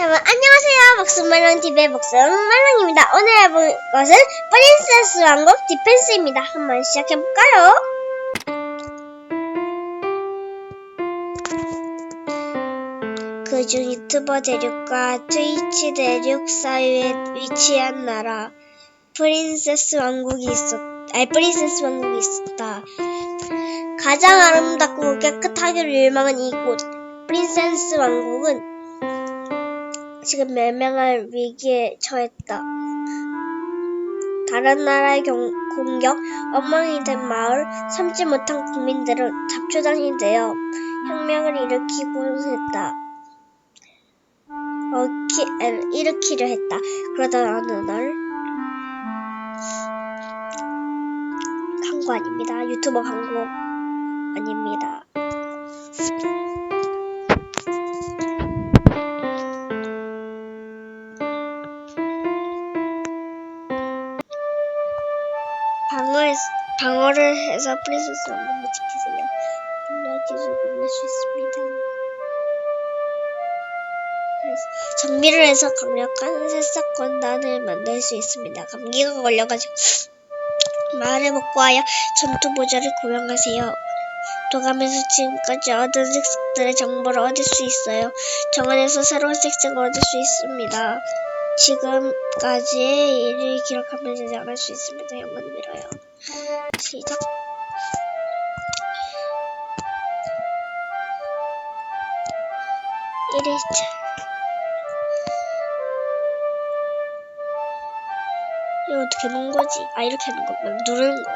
여러분 안녕하세요. 목숨말랑TV의 목숨말랑입니다. 오늘 해볼 것은 프린세스 왕국 디펜스입니다. 한번 시작해볼까요? 그중 유튜버 대륙과 트위치 대륙 사이에 위치한 나라 프린세스 왕국이 있었 아니 프린세스 왕국이 있었다. 가장 아름답고 깨끗하기로 유명한 이곳 프린세스 왕국은 지금 멸망할 위기에 처했다. 다른 나라의 경, 공격, 엉망이 된 마을, 삼지 못한 국민들은 잡초당이 되어 혁명을 일으키고 했다. 어, 키, 에, 일으키려 했다. 그러다 어느 날 광고 아닙니다. 유튜버 광고 아닙니다. 방어를 해서 프린세스 왕국을 지키세요. 분명 기술 끝낼 수 있습니다. 정비를 해서 강력한 새싹 권단을 만들 수 있습니다. 감기가 걸려가지고 마을에 먹고 하여 전투 모자를 구경하세요. 도감에서 지금까지 얻은 색색들의 정보를 얻을 수 있어요. 정원에서 새로운 색색을 얻을 수 있습니다. 지금까지의 일을 기록하면 저장할 수 있습니다. 영원히 밀어요. 시작. 일일차 이거 어떻게 놓은 거지? 아, 이렇게 하는 거구나. 누르는 거.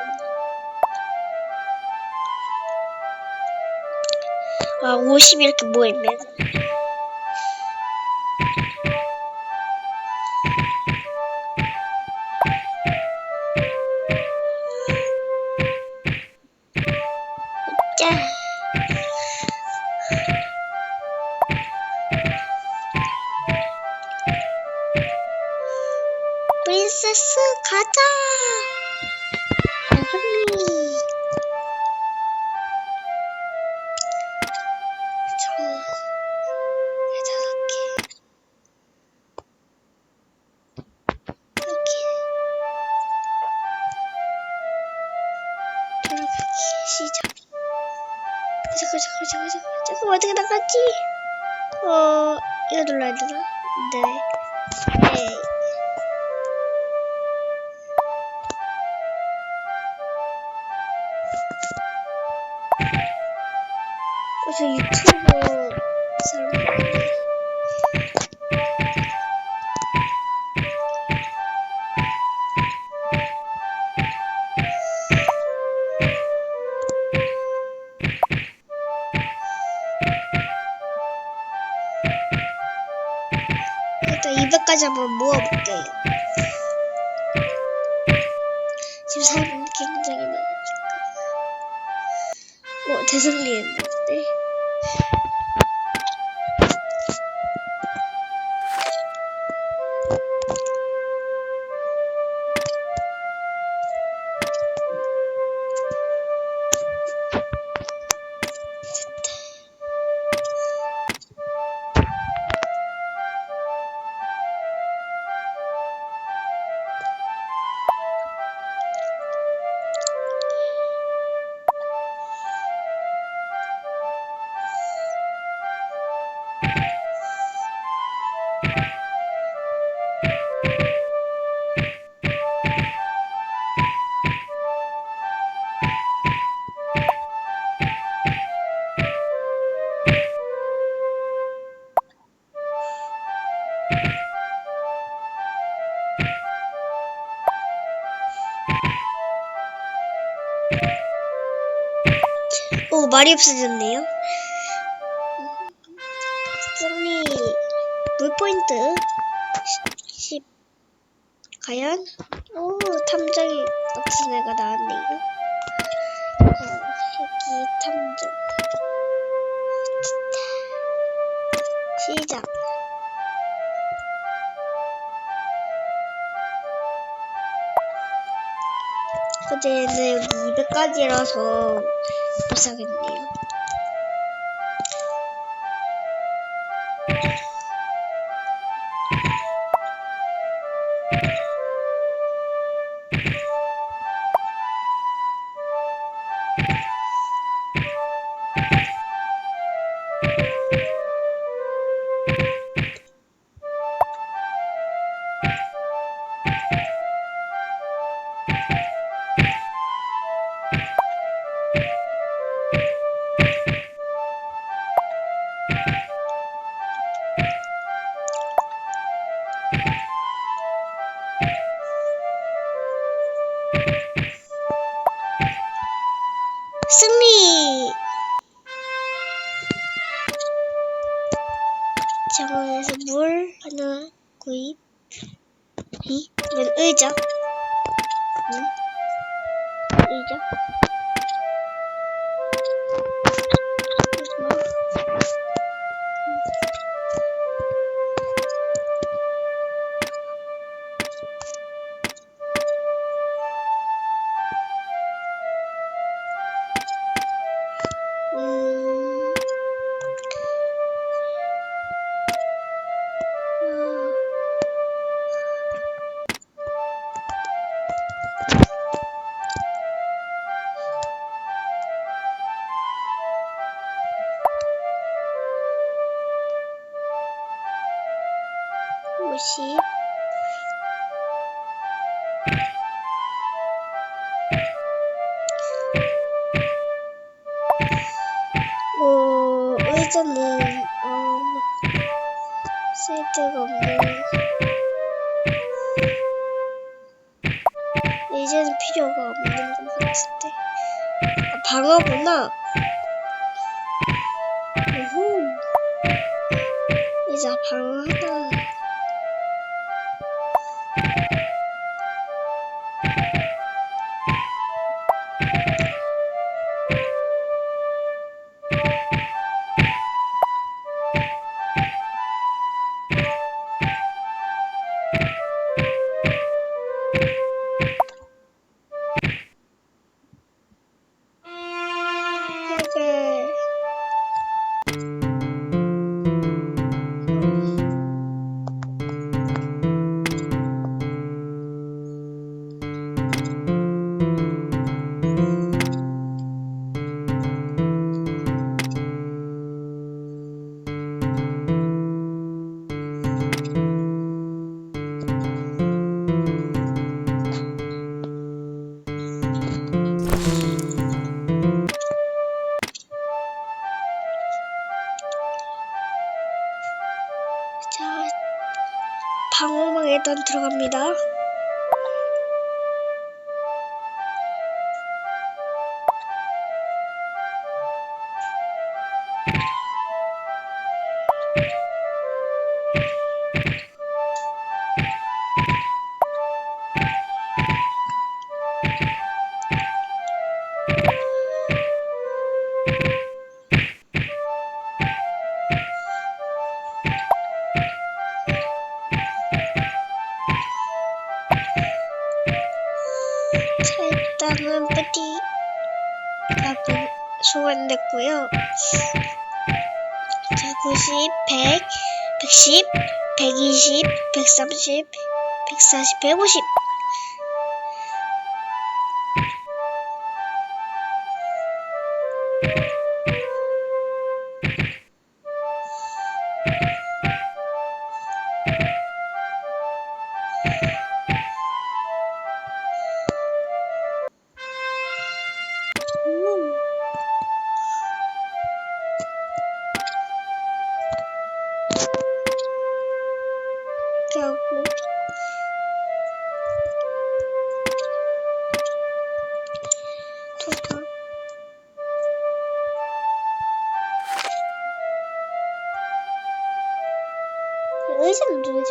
아, 50 이렇게 모이면. 프린세스 가자. 시작. 잠깐 잠깐 잠깐 잠깐 잠깐 어떻게 나갔지? 어 이거 눌러야 되나? 네. 네. 저 유튜브 사람 일단 200까지 한번 모아볼게요. 지금 사람이 굉장히 많으니까. 어, 대승리 말이 없어졌네요. 승리, 물포인트. 10. 과연? 오, 탐정이 애가 나왔네요. 어, 핵이 탐정. 시작. 근데 여기 200까지라서 pasado en ti. 정원에서 물 하나 구입. 이? 이건 의자. 응? 의자. 음. 50 뭐, 어, 의자는, 어, 쓸데가 없네. 의자는 필요가 없는 것 같은데. 아, 방어구나. 우후. 의자 방어 일단 들어갑니다. 됐고요. 자 90, 100, 110, 120, 130, 140, 150 의자는 도대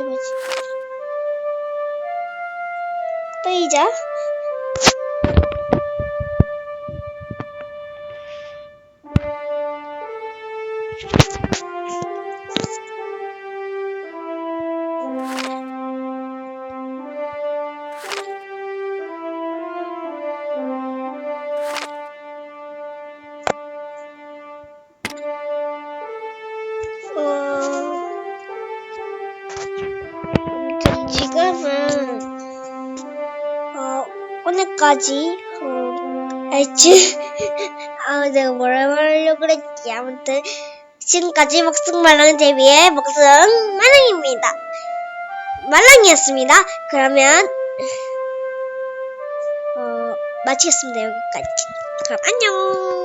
오늘까지. 어, 알지? 아 내가 뭐라 말하려고 그랬지? 아무튼 지금까지 먹승 말랑 제비의 먹승 말랑입니다. 말랑이었습니다. 그러면 어 마치겠습니다 여기까지. 그럼 안녕